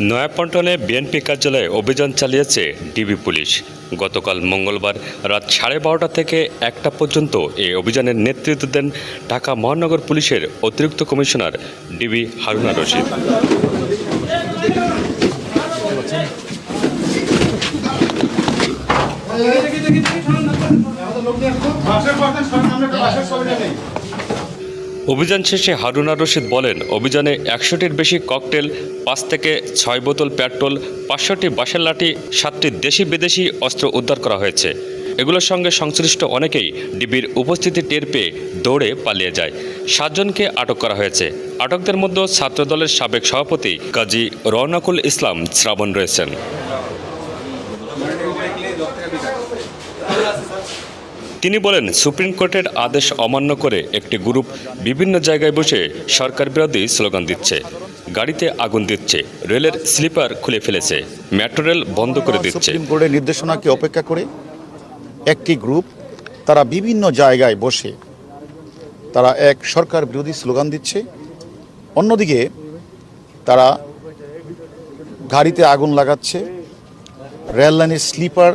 নয়াপল্টনে বিএনপি কার্যালয়ে অভিযান চালিয়েছে ডিবি পুলিশ। গতকাল মঙ্গলবার রাত সাড়ে বারোটা থেকে একটা পর্যন্ত এই অভিযানের নেতৃত্ব দেন ঢাকা মহানগর পুলিশের অতিরিক্ত কমিশনার ডিবি হারুনা রশিদ। অভিযান শেষে হারুনা রশিদ বলেন, অভিযানে একশোটির বেশি ককটেল, পাঁচ থেকে ছয় বোতল পেট্রোল, পাঁচশোটি বাঁশের লাঠি, সাতটি দেশি বিদেশি অস্ত্র উদ্ধার করা হয়েছে। এগুলোর সঙ্গে সংশ্লিষ্ট অনেকেই ডিবির উপস্থিতি টের পেয়ে দৌড়ে পালিয়ে যায়। সাতজনকে আটক করা হয়েছে। আটকদের মধ্যে ছাত্রদলের সাবেক সভাপতি কাজী রওনাকুল ইসলাম শ্রাবণ রয়েছেন। তিনি বলেন, সুপ্রিম কোর্টের আদেশ অমান্য করে একটি গ্রুপ বিভিন্ন জায়গায় বসে সরকার বিরোধী স্লোগান দিচ্ছে, গাড়িতে আগুন দিচ্ছে, রেলের স্লিপার খুলে ফেলেছে, মেট্রো রেল বন্ধ করে দিচ্ছে। সুপ্রিম কোর্টের নির্দেশনাকে অপেক্ষা করে? একটি গ্রুপ, তারা বিভিন্ন জায়গায় বসে তারা এক সরকার বিরোধী স্লোগান দিচ্ছে, অন্যদিকে তারা গাড়িতে আগুন লাগাচ্ছে, রেল লাইনের স্লিপার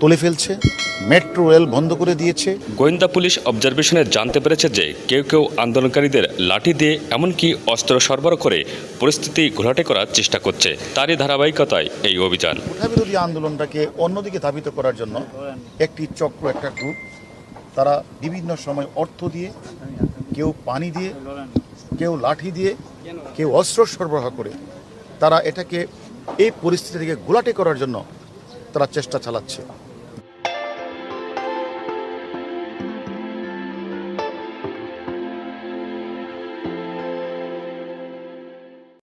তুলে ফেলছে মেট্রো রেল বন্ধ করে দিয়েছে। গোয়েন্দা পুলিশ অবজারভেশনে জানতে পেরেছে যে কেউ কেউ আন্দোলনকারীদের লাঠি দিয়ে এমনকি অস্ত্র সরবরাহ করে পরিস্থিতি ঘোলাটে করার চেষ্টা করছে। তারই ধারাবাহিকতায় এই অভিযান। বিরোধী আন্দোলনটাকে অন্যদিকে ধাবিত করার জন্য একটি চক্র একটা গ্রুপ তারা বিভিন্ন সময় অর্থ দিয়ে কেউ পানি দিয়ে কেউ লাঠি দিয়ে কেউ অস্ত্র সরবরাহ করে তারা এটাকে এই পরিস্থিতি থেকে গোলাটে করার জন্য তারা চেষ্টা চালাচ্ছে।